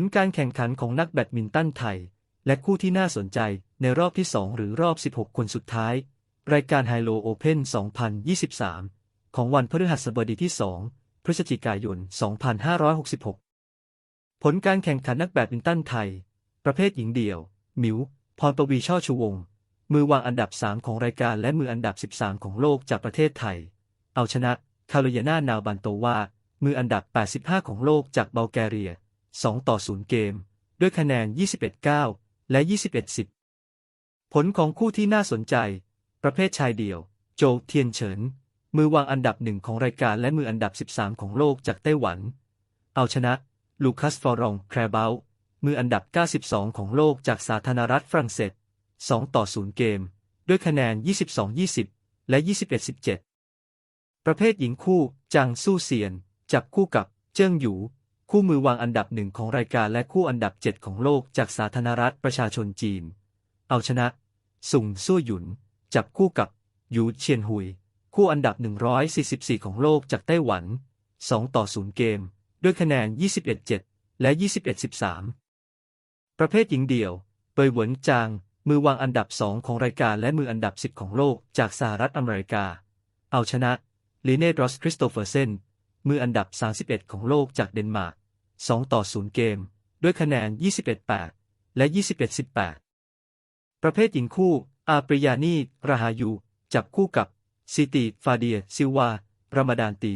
ลการแข่งขันของนักแบดมินตันไทย และคู่ที่น่าสนใจในรอบที่ 2 หรือรอบ 16 คนสุดท้าย รายการไฮโลโอเพน2023 ของวันพฤหัสบดีที่ 2 พฤศจิกายน 2566 ผลการแข่งขันนักแบดมินตันไทย ประเภทหญิงเดี่ยวหมิว พรปวีช่อชูวงศ์มือวางอันดับ 3 ของรายการและมืออันดับ 13 ของโลกจากประเทศไทย เอาชนะคาโลยาน่า นาวบันโตวา มืออันดับ 85 ของโลกจากเบลแกเรีย 2 ต่อ 0 เกม ด้วยคะแนน 21-9 และ 21-10 ผลของคู่ที่น่าสนใจ ประเภทชายเดี่ยว โจวเทียนเฉิน มือวางอันดับหนึ่งของรายการและมืออันดับ 13 ของโลกจากไต้หวัน เอาชนะ ลูคัสฟอรองแครเบลมืออันดับ 92 ของโลกจากสาธารณรัฐฝรั่งเศส 2 ต่อ 0 เกม ด้วยคะแนน 22-20 และ 21-17 ประเภทหญิงคู่ จางสู้เซียน จับคู่กับ เจิ้งหยู คู่มือวางอันดับหนึ่งของรายการและคู่อันดับ 7 ของโลกจากสาธารณรัฐประชาชนจีน เอาชนะสุงสู้หยุน จับคู่กับหยูเชียนหุย คู่อันดับ 144 ของโลกจากไต้หวัน 2 ต่อ 0 เกม ด้วยคะแนน 21-7 และ 21-13 ประเภทหญิงเดี่ยว เปยเหวินจาง มือวางอันดับ 2 ของรายการและมืออันดับ 10 ของโลกจากสหรัฐอเมริกา เอาชนะลีเนดรอสคริสโตเฟอร์เซน มืออันดับ 31 ของโลกจากเดนมาร์ก 2 ต่อ 0 เกม ด้วยคะแนน 21-8 และ 21-18 ประเภทหญิงคู่ อาปริยานีราฮายู จับคู่กับ ซิติ ฟาเดีย ซิวารามาดานตี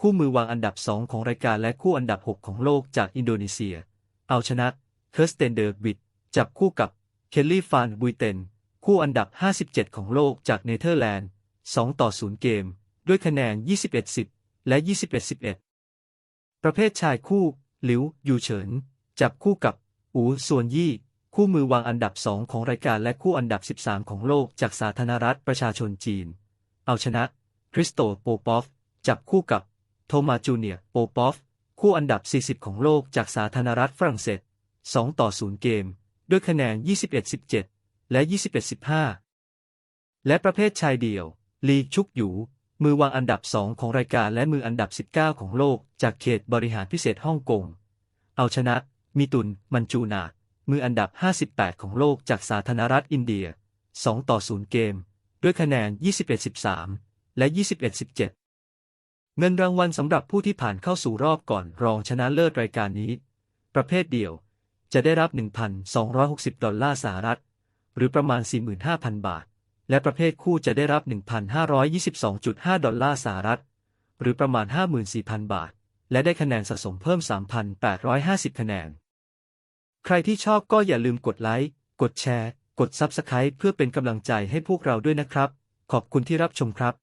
คู่มือวางอันดับ 2 ของรายการและคู่อันดับ 6 ของโลกจากอินโดนีเซีย เอาชนะ เคิร์สเตนเดอร์บิด จับคู่กับ เคลลี่ ฟานบุยเตน คู่อันดับ 57 ของโลกจากเนเธอร์แลนด์ 2 ต่อ 0 เกม ด้วยคะแนน 21-10 และ 21-11 ประเภทชายคู่ หลิว ยูเฉิน จับคู่กับ อูส่วนยี่ คู่มือวางอันดับ 2 ของรายการและคู่อันดับ 13 ของโลกจากสาธารณรัฐประชาชนจีน เอาชนะ คริสโตโปปอฟ จับคู่กับ โทมาจูเนียโปปอฟ คู่อันดับ 40 ของโลกจากสาธารณรัฐฝรั่งเศส 2 ต่อ 0 เกม ด้วยคะแนน 21-17 และ 21-15 และประเภทชายเดี่ยว ลีชุกหยู มือวางอันดับ 2 ของรายการและมืออันดับ 19 ของโลก จากเขตบริหารพิเศษฮ่องกง เอาชนะมิตุน มันจูนาดมืออันดับ 58 ของโลกจากสาธารณรัฐอินเดีย 2 ต่อ 0 เกม ด้วยคะแนน 21-13 และ 21-17 เงินรางวัลสำหรับผู้ที่ผ่านเข้าสู่รอบก่อนรองชนะเลิศรายการนี้ ประเภทเดียว จะได้รับ 1,260 ดอลลาร์สหรัฐ หรือประมาณ 45,000 บาท และประเภทคู่จะได้รับ 1,522.5 ดอลลาร์สหรัฐ หรือประมาณ 54,000 บาท และได้คะแนนสะสมเพิ่ม 3,850 คะแนน ใครที่ชอบก็อย่าลืมกดไลค์ กดแชร์ กด Subscribe เพื่อเป็นกำลังใจให้พวกเราด้วยนะครับ ขอบคุณที่รับชมครับ